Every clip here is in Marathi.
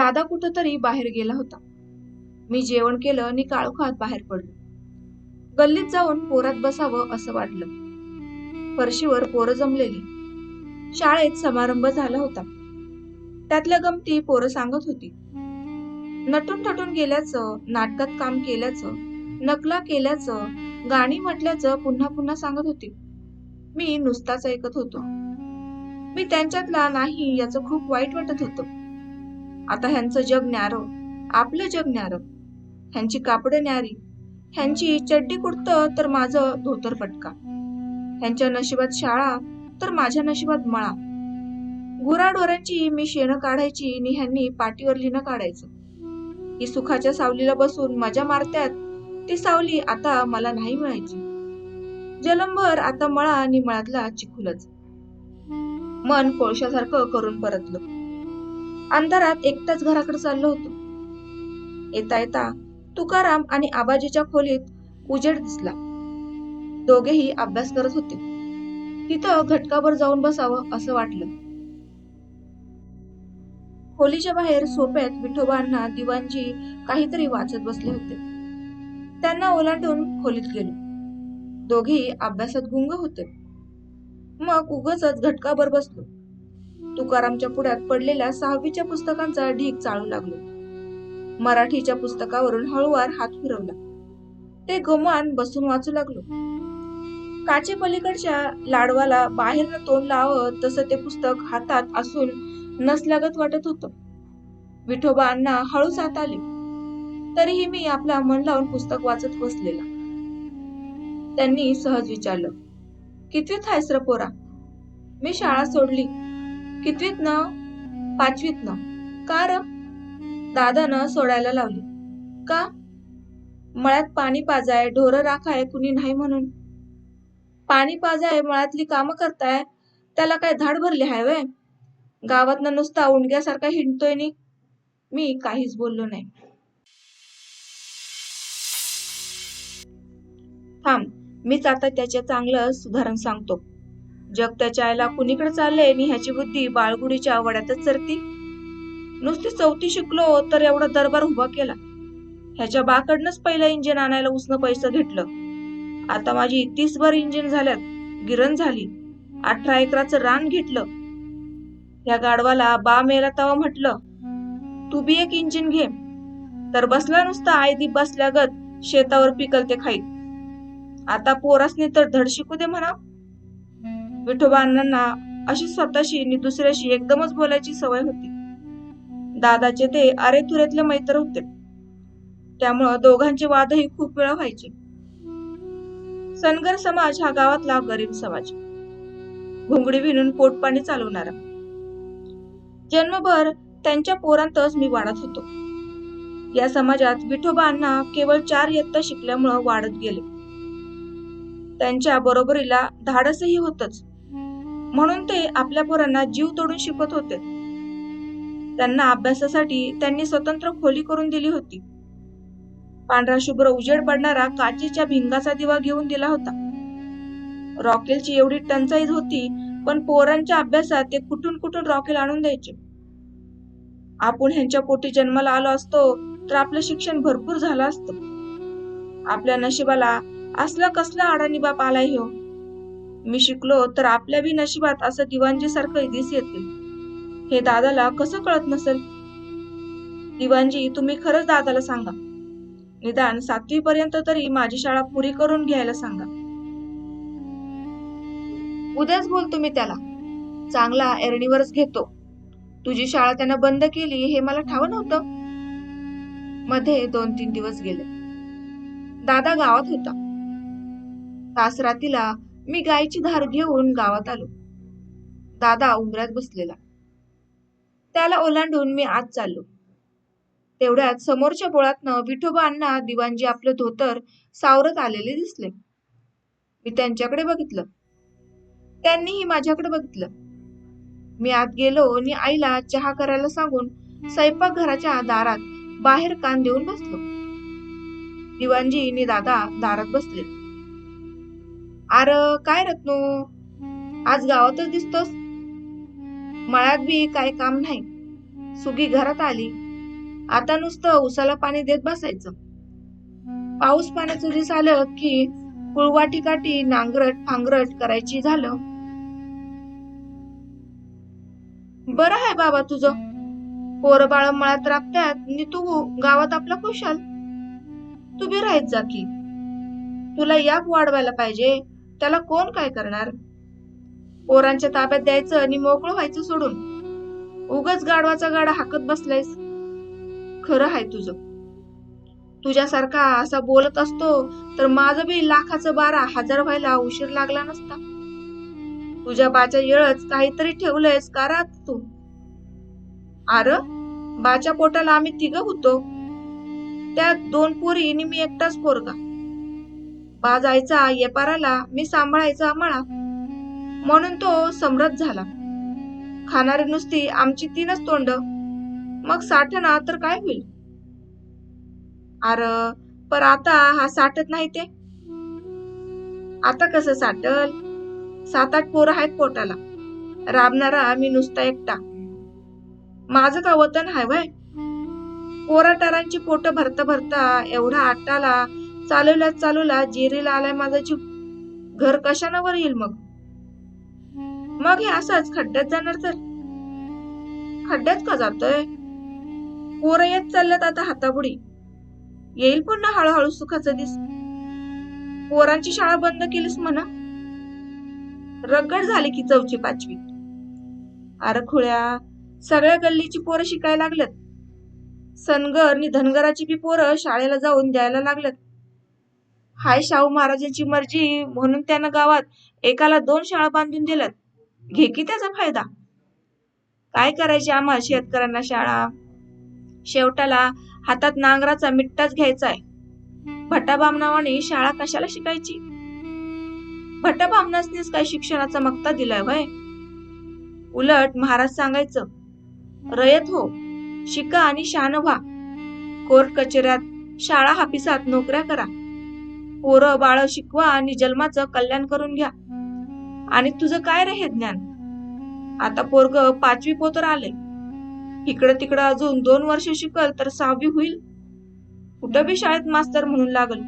दादा कुठंतरी बाहेर गेला होता. मी जेवण केलं आणि काळोखात बाहेर पडलो. गल्लीत जाऊन पोरात बसावं असं वाटलं. फरशीवर पोरं जमलेली. शाळेत समारंभ झाला होता. त्यातल्या गमती पोरं सांगत होती. नटून थटून गेल्याचं नाटकात काम केल्याचं नकला केल्याचं गाणी म्हटल्याचं पुन्हा पुन्हा सांगत होती. मी नुसताच ऐकत होतो. मी त्यांच्यातला नाही याचं खूप वाईट वाटत होतं. आता ह्यांचं जग न्यार आपलं जग न्यार. ह्यांची कापडं न्यारी ह्यांची चड्डी कुडतं तर माझं धोतर पटका ह्यांच्या नशिबात शाळा तर माझ्या नशिबात मळा. गुराढोरांची मी शेणं काढायची आणि ह्यांनी पाठीवर लिहिणं काढायचं. ही सुखाच्या सावलीला बसून मजा मारत्यात ती सावली आता मला नाही मिळायची. जलंभर आता मळा आणि मळातला चिखुलच. मन कोळशासारखं करून परतलं. अंधारात एकटाच घराकडे चाललो होतो. येता येता तुकाराम आणि आबाजीच्या खोलीत उजेड दिसला. दोघेही अभ्यास करत होते. तिथं घटकाभर जाऊन बसावं असं वाटलं. खोलीच्या बाहेर सोप्यात विठोबांना दिवांजी काहीतरी वाचत बसले होते. त्यांना ओलांडून खोलीत गेलो. दोघेही अभ्यासात गुंग होते. मग उगच घटकाभर बसलो. तुकारामच्या पुढ्यात पडलेल्या सहावीच्या पुस्तकांचा ढीक चाळू लागलो. मराठीच्या पुस्तकावरून हळूवार हात फिरवला. ते गमान बसून वाचू लागलो. काचे पलीकडच्या लाडवाला बाहेर तोंड लावत तसं ते पुस्तक हातात असून नसल्यागत वाटत होतं. विठोबा अण्णा हळूच हात आले. तरीही मी आपला मन लावून पुस्तक वाचत बसलेला. त्यांनी सहज विचारलं कितवीत आहेस पोरा? मी शाळा सोडली. कितवीत ना? पाचवीत ना. का र? दादानं सोडायला लावली. का? मळ्यात पाणी पाजाय ढोरं राखाय कुणी नाही म्हणून. पाणी पाजाय मळ्यातली कामं करताय त्याला काय धाड भरली हाय वय गावातनं नुसता उंडग्यासारखा हिंडतोय नी. मी काहीच बोललो नाही. थांब मीच आता त्याचे चांगलं सुधारण सांगतो. जग त्याच्या आईला कुणीकडे चालले आणि ह्याची बुद्धी बाळगुडीच्या वड्यातच सरती नुसती चौथी शिकलो तर एवढा दरबार उभा केला. ह्याच्या बाकडनंच पहिलं इंजिन आणायला उसनं पैसे घेतलं. आता माझी तीस भर इंजिन झाल्यात गिरण झाली. अठरा एकराचं रान घेतलं. ह्या गाडवाला बा मेला तवा म्हटलं तू बी एक इंजिन घे. तर बसला नुसता आयदी बसल्यागत शेतावर पिकल ते खाईत. आता पोरासनी तर धड शिकू दे म्हणा. विठोबांना अशी स्वतःशी आणि दुसऱ्याशी एकदमच बोलायची सवय होती. दादाचे ते अरे तुरेतले मैत्र होते. त्यामुळं दोघांचे वादही खूप वेळा व्हायचे. सनगर समाज हा गावातला गरीब समाज. घुंगडी विणून पोटपाणी चालवणारा. जन्मभर त्यांच्या पोरांतच मी वाढत होतो. या समाजात विठोबांना केवळ चार इयत्ता शिकल्यामुळं वाढत गेले. त्यांच्या बरोबरीला धाडसही होतच. म्हणून ते आपल्या पोरांना जीव तोडून शिकवत होते. त्यांना अभ्यासासाठी त्यांनी स्वतंत्र खोली करून दिली होती. पांढरा शुभ्र उजेड पडणारा काचेच्या भिंगाचा दिवा घेऊन दिला होता. रॉकेलची एवढी टंचाई होती पण पोरांच्या अभ्यासात ते कुठून कुठून रॉकेल आणून द्यायचे? आपण ह्यांच्या पोटी जन्माला आलो असतो तर आपलं शिक्षण भरपूर झालं असतं. आपल्या नशिबाला असला कसला अडाणी बाप आलाय हो. मी शिकलो तर आपल्या बी नशिबात असं दिवाणजी सारखं दिस येतील हे दादाला कसं कळत नसेल? दिवाणजी तुम्ही खरंच दादाला सांगा. निदान सातवी पर्यंत तरी माझी शाळा पुरी करून घ्यायला सांगा. उद्याच बोलतो मी त्याला. चांगला एरणीवरच घेतो. तुझी शाळा त्यानं बंद केली हे मला ठाव नव्हतं. मध्ये दोन तीन दिवस गेले. दादा गावात होता. तास रातीला मी गायची धार घेऊन गावात आलो. दादा उंबऱ्यात बसलेला. त्याला ओलांडून मी आत चाललो. तेवढ्यात समोरच्या बोळातनं विठोबा अण्णा दिवाणजी आपलं धोतर सावरत आलेले दिसले. मी त्यांच्याकडे बघितलं. त्यांनीही माझ्याकडे बघितलं. मी आत गेलो आणि आईला चहा करायला सांगून स्वयंपाक घराच्या दारात बाहेर कान देऊन बसलो. दिवाणजी आणि दादा दारात बसले. आर काय रत्नू? आज गावातच दिसतोस? मळ्यात बी काय काम नाही. सुगी घरात आली. आता नुसतं उसाला पाणी देत बसायचं. पाऊस पाण्याचं दिस आलं की कुळवाटी काठी नांगरट फांगरट करायची झालं. बरं आहे बाबा तुझं. पोर बाळ मळ्यात राबत्यात. नि तू गावात आपला खुशाल तू बी राहत जा की. तुला याप वाढवायला पाहिजे. त्याला कोण काय करणार? पोरांच्या ताब्यात द्यायचं आणि मोकळं व्हायचं सोडून. उगच गाडवाचा गाडा हाकत बसलायस. खरं आहे तुझं. तुझ्यासारखा असा बोलत असतो तर माझं बी लाखाचं बारा हजार व्हायला उशीर लागला नसता. तुझ्या बाच्या येळच काहीतरी ठेवलंयस कारा तू? अर बाच्या पोटाला आम्ही तिघ होतो. त्या दोन पोरी आणि मी एकटाच पोरगा. बा जायचा येपाराला मी सांभाळायचा मळा. म्हणून तो समृद्ध झाला. खाणारी नुसती आमची तीनच तोंड. मग साठना तर काय होईल? अर पर आता हा साठत नाही ते. आता कसं साठल? सात आठ पोरं आहेत पोटाला. राबणारा मी नुसता एकटा. माझं का वतन हाय वय? पोराटारांची पोट भरता भरता एवढा आटाला चालवल्या चालवला जेरीला आलाय माझा जीव. घर कशानावर येईल मग? मग हे असंच खड्ड्यात जाणार तर? खड्ड्यात का जातोय? पोरं येत चालल्यात आता हातापुडी येईल पुन्हा हळूहळू सुखाचा दिस. पोरांची शाळा बंद केलीस म्हणा. रगड झाली की चौथी पाचवी. अरे खुळ्या सगळ्या गल्लीची पोरं शिकायला लागल्यात. सनगर आणि धनगराची बी पोरं शाळेला जाऊन द्यायला लागल्यात. हाय शाहू महाराजांची मर्जी म्हणून त्यानं गावात एकाला दोन शाळा बांधून दिल्यात. घे की त्याचा फायदा? काय करायची आम्हाला शेतकऱ्यांना शाळा? शेवटाला हातात नांगराचा मिट्टाच घ्यायचाय. भट्टा शाळा कशाला शिकायची? भट्टा काय शिक्षणाचा मक्ता दिलाय वय उलट महाराज सांगायचं रयत हो शिका आणि शान व्हा. कोर्ट कचेऱ्यात शाळा हापिसात नोकऱ्या करा. पोरं बाळ शिकवा आणि जन्माचं कल्याण करून घ्या. आणि तुझं काय रे हे ज्ञान? आता पोरग पाचवी पोतर आले इकडं तिकडं अजून दोन वर्ष शिकल तर सहावी होईल. कुठं बी शाळेत मास्तर म्हणून लागल.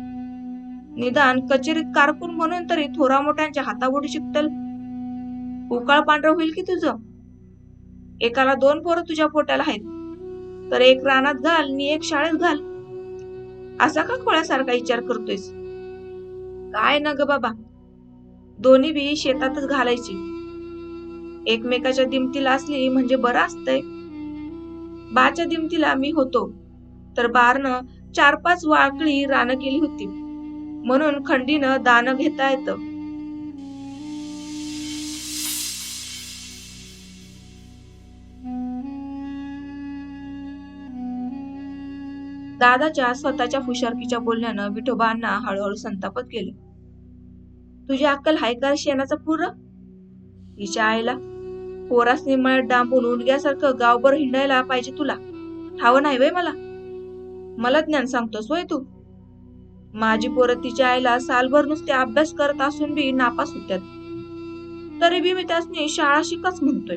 निदान कचेरीत कारकून म्हणून तरी थोरा मोठ्यांच्या हाताबोटी शिकतल. उकाळ पांढरं होईल की तुझं? एकाला दोन पोरं तुझ्या पोट्याला आहेत. तर एक रानात घाल आणि एक शाळेत घाल. असा का खोळ्यासारखा विचार करतोयस? काय ना ग बाबा? दोन्ही बी शेतातच घालायची. एकमेकाच्या दिमतीला असली म्हणजे बरं असतंय. बाच्या दिमतीला मी होतो तर बारनं चार पाच वाकळी रानं केली होती. म्हणून खंडीनं दान घेता येतं. दादाच्या स्वतःच्या फुशारकीच्या बोलण्यानं विठोबांना हळूहळू संतापत गेले. तुझी अक्कल हाय का शेणाचा पूर? तिच्या आईला. पोरासनी मळ्यात डांबून उंडग्यासारखं गावभर हिंडायला पाहिजे तुला. ठाव नाही वय मला. मला ज्ञान सांगतोस वय तू. माझी पोरं तिच्या आईला सालभर नुसते अभ्यास करत असून बी नापास होत्यात. तरी बी मी त्यासनी शाळा शिकच म्हणतोय.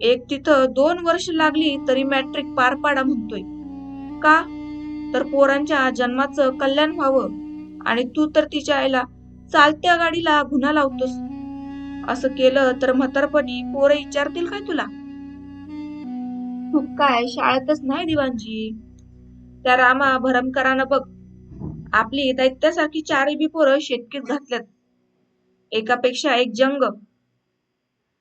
एक तिथं दोन वर्ष लागली तरी मॅट्रिक पार पाडा म्हणतोय. का? तर पोरांच्या जन्माचं कल्याण व्हावं. आणि तू तर तिच्या आईला चालत्या गाडीला गुन्हा लावतोस. असं केलं तर म्हातारपणी पोरं विचारतील काय तुला? तू काय शाळेतच नाही दिवांजी त्या रामा भरमकरानं बघ. आपली दैत्यासारखी चारही बी पोरं शेतकीत घातल्यात. एकापेक्षा एक जंग.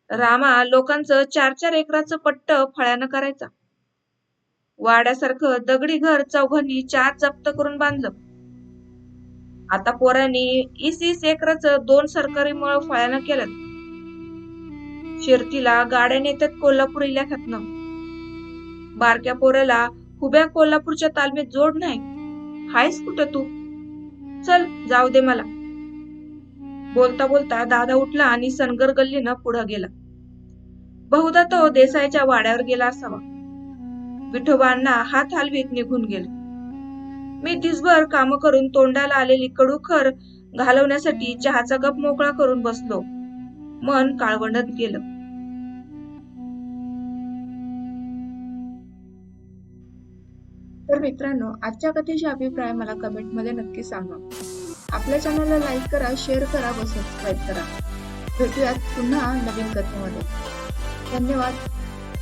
रामा लोकांचं चार चार एकराचं पट्ट फळ्यानं करायचा. वाड्यासारखं दगडी घर चौघांनी चार जप्त करून बांधलं. आता पोरांनी इस एकराच एकराचं दोन सरकारी मळ फळ्यानं केलं. शिर्तीला गाड्या नेतात कोल्हापूर इलाख्यातनं. बारक्या पोराला हुब्या कोल्हापूरच्या तालमीत जोड नाही. हायस कुठं तू? चल जाऊ दे मला. बोलता बोलता दादा उठला आणि सनगर गल्लीनं पुढं गेला. बहुधा तो देसाईच्या वाड्यावर गेला असावा. विठोबांना हात हलवीत निघून गेले. मी दिसभर काम करून तोंडाला आलेली कडूखर घालवण्यासाठी चहाचा गप मोकळा करून बसलो. मन काळवंडत गेलं. तर मित्रांनो आजच्या कथेचे अभिप्राय मला कमेंटमध्ये नक्की सांगा. आपल्या चॅनलला लाईक करा शेअर करा व सबस्क्राईब करा. भेटूयात पुन्हा नवीन कथेमध्ये. धन्यवाद.